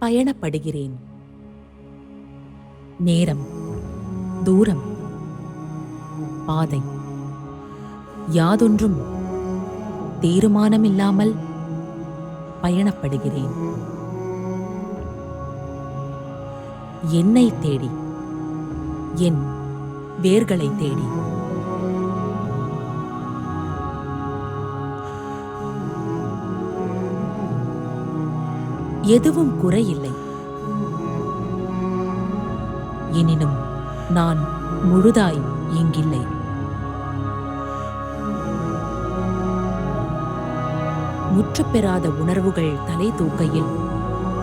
பயணப்படுகிறேன். நேரம் தூரம் பாதை. யாதொன்றும் தீர்மானமில்லாமல் பயணப்படுகிறேன். என்னை தேடி என் வேர்களை தேடி. எதுவும் குறையில்லை. எனினும் நான் முழுதாய் இங்கில்லை. முற்றுப்பெறாத உணர்வுகள் தலை தூக்கையில்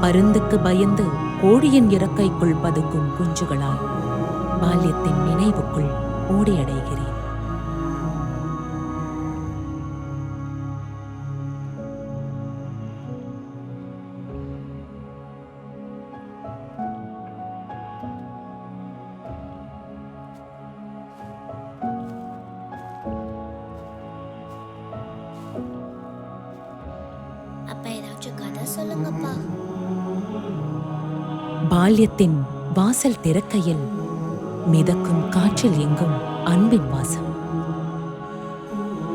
பருந்துக்கு பயந்து கோழியின் இறக்கைக்குள் பதுக்கும் குஞ்சுகளாய் பால்யத்தின் நினைவுக்குள் ஓடியடைகிறேன். அப்ப ஏதாச்சும் கதை சொல்லுங்கப்பா. பால்யத்தின் வாசல் திறக்கையில் மிதக்கும் காற்றில் எங்கும் அன்பின் வாசம்.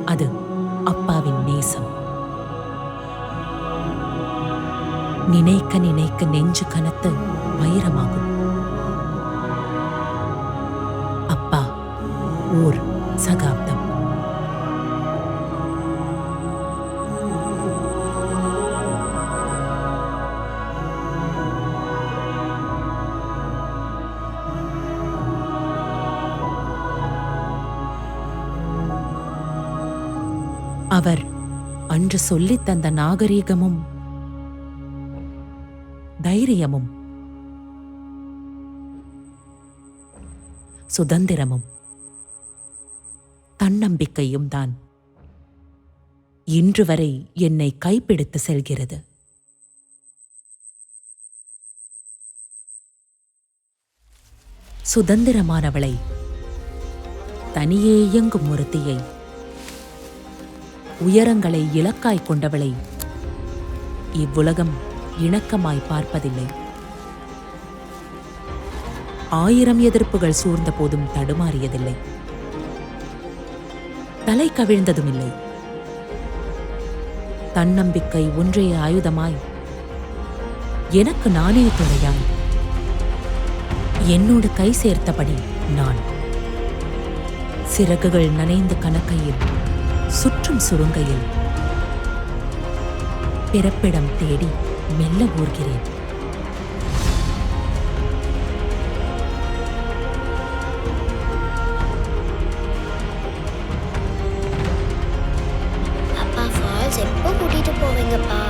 அது அப்பாவின் நேசம். நினைக்க நினைக்க நெஞ்சு கனத்து வைரமாகும். அப்பா ஓர் சகாப்தம். அன்று சொல்லித் தந்த நாகரீகமும் தைரியமும் சுதந்திரமும் தன்னம்பிக்கையும் தான் இன்று வரை என்னை கைப்பிடித்து செல்கிறது. சுதந்திரமானவளை தனியே இயங்கும் ஒருத்தியை உயரங்களை இலக்காய் கொண்டவளை. இவ்வுலகம் இணக்கமாய் பார்ப்பதில்லை. ஆயிரம் எதிர்ப்புகள் சூழ்ந்த போதும் தடுமாறியதில்லை. தலை கவிழ்ந்ததும் இல்லை தன்னம்பிக்கை ஒன்றே ஆயுதமாய். எனக்கு நானே துணையாய். என்னோடு கை சேர்த்தபடி நான். சிறகுகள் நனைந்த கணக்கையில் சுற்றும் சுருங்கையில் பிறப்பிடம் தேடி மெல்ல ஊர்கிறேன் அப்பா ஃபால்ஸ் எப்போ கூட்டிட்டு போவீங்கப்பா?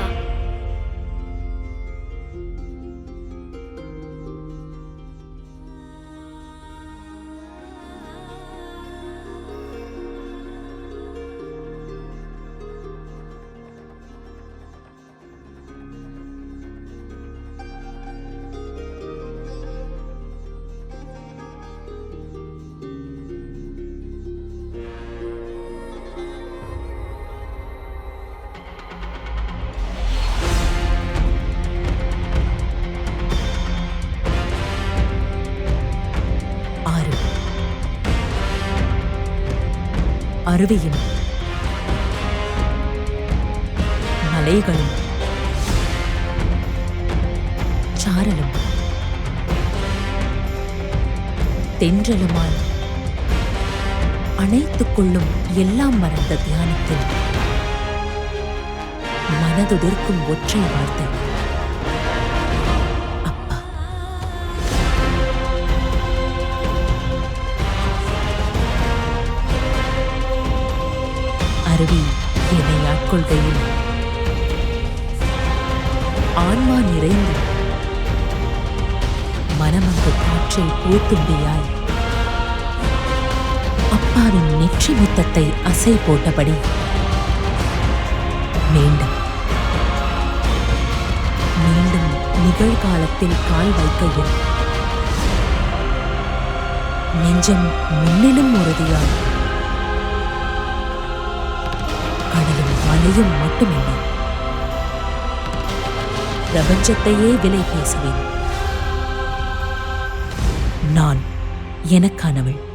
அருவியும். மலைகளும். சாரலும் தென்றலுமாய். அணைத்துக் கொள்ளும் எல்லாம் மறந்த தியானத்தில். மனதுதிர்க்கும் ஒற்றை வார்த்தை. அருவி என்னை ஆட்கொள்கையில் ஆன்மா நிறைந்து மனமங்கு காற்றில் பூத்துண்டியாய் அப்பாவின் நெற்றி முத்தத்தை அசை போட்டபடி மீண்டும் மீண்டும் நிகழ்காலத்தில் கால் வைக்கையில் நெஞ்சம் முன்னிலும் உறுதியாகும் கடலும் மட்டுமில்லை. பிரபஞ்சத்தையே விலை பேசுவேன். நான் எனக்கானவள்.